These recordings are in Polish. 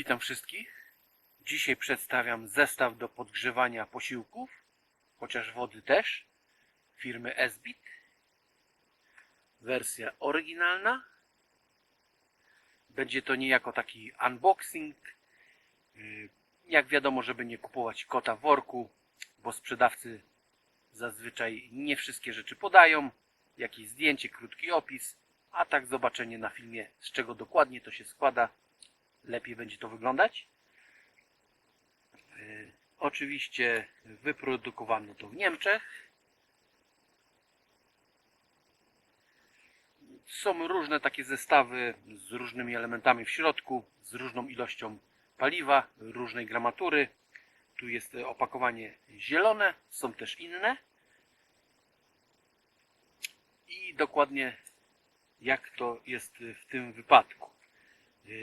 Witam wszystkich. Dzisiaj przedstawiam zestaw do podgrzewania posiłków, chociaż wody też, firmy Esbit. Wersja oryginalna. Będzie to niejako taki unboxing. Yy, Jak wiadomo, żeby nie kupować kota w worku, bo sprzedawcy zazwyczaj nie wszystkie rzeczy podają. Jakieś zdjęcie, krótki opis, a tak zobaczenie na filmie, z czego dokładnie to się składa, lepiej będzie to wyglądać. Yy, Oczywiście wyprodukowano to w Niemczech. Są różne takie zestawy z różnymi elementami w środku, z różną ilością paliwa, różnej gramatury. Tu jest opakowanie zielone, są też inne. I dokładnie jak to jest w tym wypadku.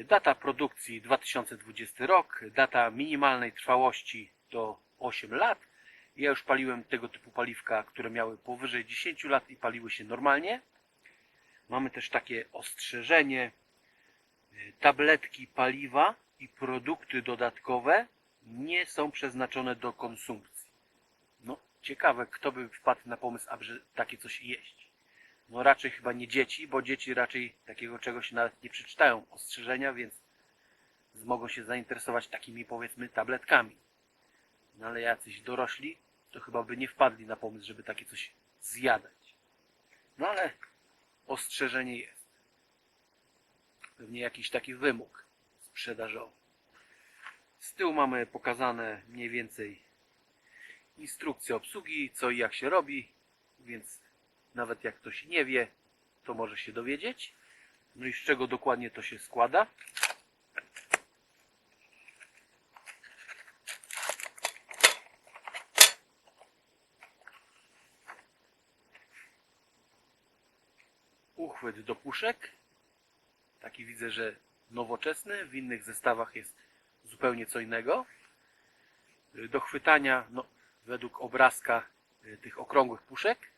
Data produkcji 2020 rok, data minimalnej trwałości to 8 lat. Ja już paliłem tego typu paliwka, które miały powyżej 10 lat i paliły się normalnie. Mamy też takie ostrzeżenie. y, Tabletki paliwa i produkty dodatkowe nie są przeznaczone do konsumpcji. No, ciekawe, kto by wpadł na pomysł, aby takie coś jeść. No raczej chyba nie dzieci, bo dzieci raczej takiego czegoś nawet nie przeczytają ostrzeżenia, więc mogą się zainteresować takimi powiedzmy tabletkami. No ale jacyś dorośli to chyba by nie wpadli na pomysł, żeby takie coś zjadać. No ale ostrzeżenie jest. Pewnie jakiś taki wymóg sprzedażowy. Z tyłu mamy pokazane mniej więcej instrukcję obsługi, co i jak się robi, więc nawet jak ktoś nie wie, to może się dowiedzieć. No i z czego dokładnie to się składa. Uchwyt do puszek. Taki widzę, że nowoczesny. W innych zestawach jest zupełnie co innego. Do chwytania, no, według obrazka y, tych okrągłych puszek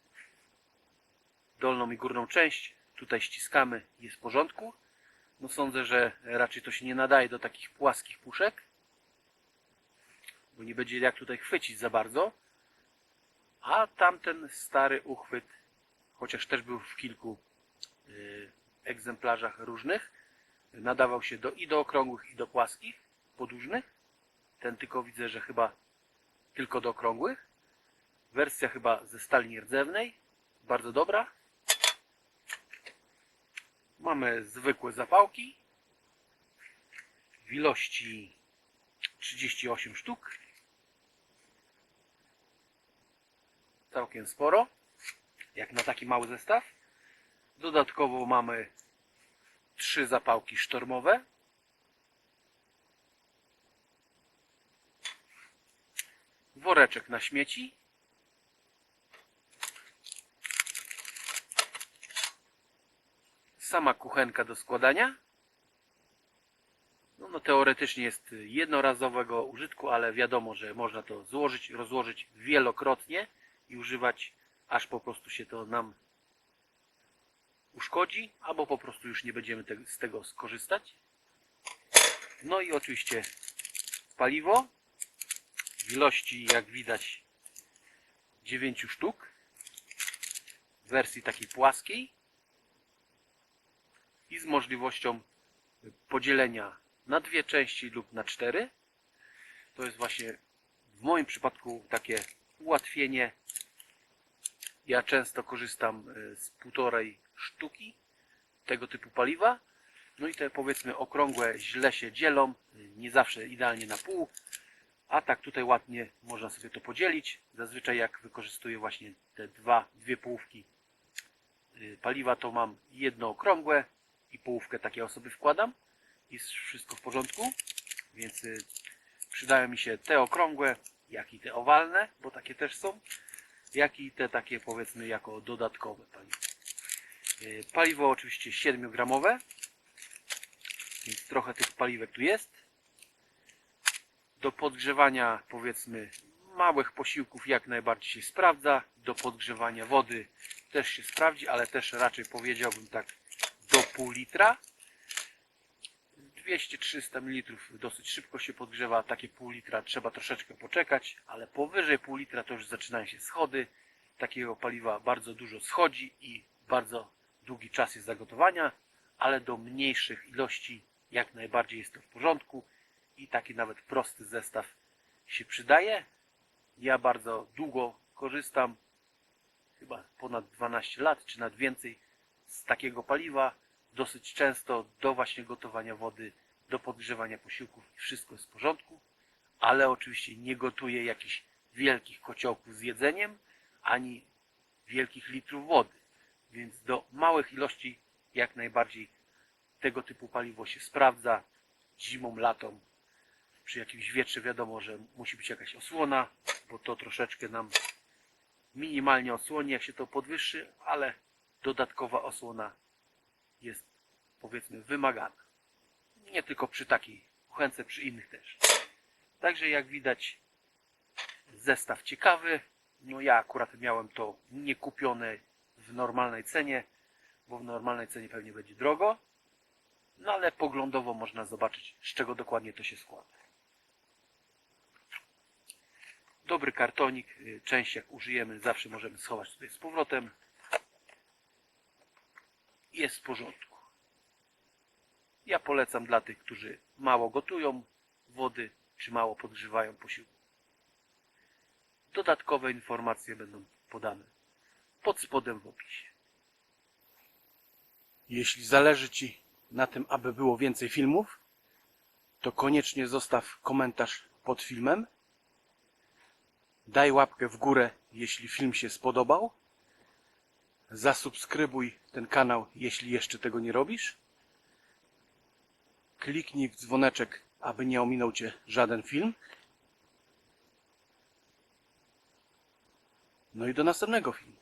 dolną i górną część. Tutaj ściskamy, jest w porządku. No sądzę, że raczej to się nie nadaje do takich płaskich puszek, bo nie będzie jak tutaj chwycić za bardzo. A tamten stary uchwyt, chociaż też był w kilku y, egzemplarzach różnych, nadawał się do, i do okrągłych, i do płaskich, podłużnych. Ten tylko widzę, że chyba tylko do okrągłych. Wersja chyba ze stali nierdzewnej, bardzo dobra. Mamy zwykłe zapałki w ilości 38 sztuk. Całkiem sporo, jak na taki mały zestaw. Dodatkowo mamy trzy zapałki sztormowe. Woreczek na śmieci. Sama kuchenka do składania. No, no teoretycznie jest jednorazowego użytku, ale wiadomo, że można to złożyć, rozłożyć wielokrotnie i używać, aż po prostu się to nam uszkodzi, albo po prostu już nie będziemy te, z tego skorzystać. No i oczywiście paliwo w ilości, jak widać, 9 sztuk w wersji takiej płaskiej i z możliwością podzielenia na dwie części lub na cztery. To jest właśnie w moim przypadku takie ułatwienie. Ja często korzystam e, z półtorej sztuki tego typu paliwa. No i te powiedzmy okrągłe źle się dzielą, nie zawsze idealnie na pół. A tak tutaj ładnie można sobie to podzielić. Zazwyczaj jak wykorzystuję właśnie te dwa, dwie połówki e, paliwa, to mam jedno okrągłe, i połówkę takiej osoby wkładam. Jest wszystko w porządku, więc y, przydają mi się te okrągłe, jak i te owalne, bo takie też są, jak i te takie powiedzmy jako dodatkowe paliwo. Y, Paliwo oczywiście 7 gramowe, więc trochę tych paliwek tu jest. Do podgrzewania powiedzmy małych posiłków jak najbardziej się sprawdza. Do podgrzewania wody też się sprawdzi, ale też raczej powiedziałbym tak do pół litra. 200-300 ml dosyć szybko się podgrzewa, takie pół litra trzeba troszeczkę poczekać, ale powyżej pół litra to już zaczynają się schody. Takiego paliwa bardzo dużo schodzi i bardzo długi czas jest zagotowania, ale do mniejszych ilości jak najbardziej jest to w porządku i taki nawet prosty zestaw się przydaje. Ja bardzo długo korzystam, chyba ponad 12 lat, czy nawet więcej, z takiego paliwa. Dosyć często do właśnie gotowania wody, do podgrzewania posiłków i wszystko jest w porządku, ale oczywiście nie gotuję jakichś wielkich kociołków z jedzeniem, ani wielkich litrów wody. Więc do małych ilości jak najbardziej tego typu paliwo się sprawdza. Zimą, latą, przy jakimś wietrze wiadomo, że musi być jakaś osłona, bo to troszeczkę nam minimalnie osłoni, jak się to podwyższy, ale dodatkowa osłona jest powiedzmy wymagana. Nie tylko przy takiej kuchence, przy innych też. Także jak widać zestaw ciekawy. No ja akurat miałem to nie kupione w normalnej cenie, bo w normalnej cenie pewnie będzie drogo. No ale poglądowo można zobaczyć, z czego dokładnie to się składa. Dobry kartonik, y, część jak użyjemy zawsze możemy schować tutaj z powrotem. Jest w porządku. Ja polecam dla tych, którzy mało gotują wody, czy mało podgrzewają posiłku. Dodatkowe informacje będą podane pod spodem w opisie. Jeśli zależy Ci na tym, aby było więcej filmów, to koniecznie zostaw komentarz pod filmem. Daj łapkę w górę, jeśli film się spodobał. Zasubskrybuj ten kanał, jeśli jeszcze tego nie robisz. Kliknij w dzwoneczek, aby nie ominął Cię żaden film. No i do następnego filmu.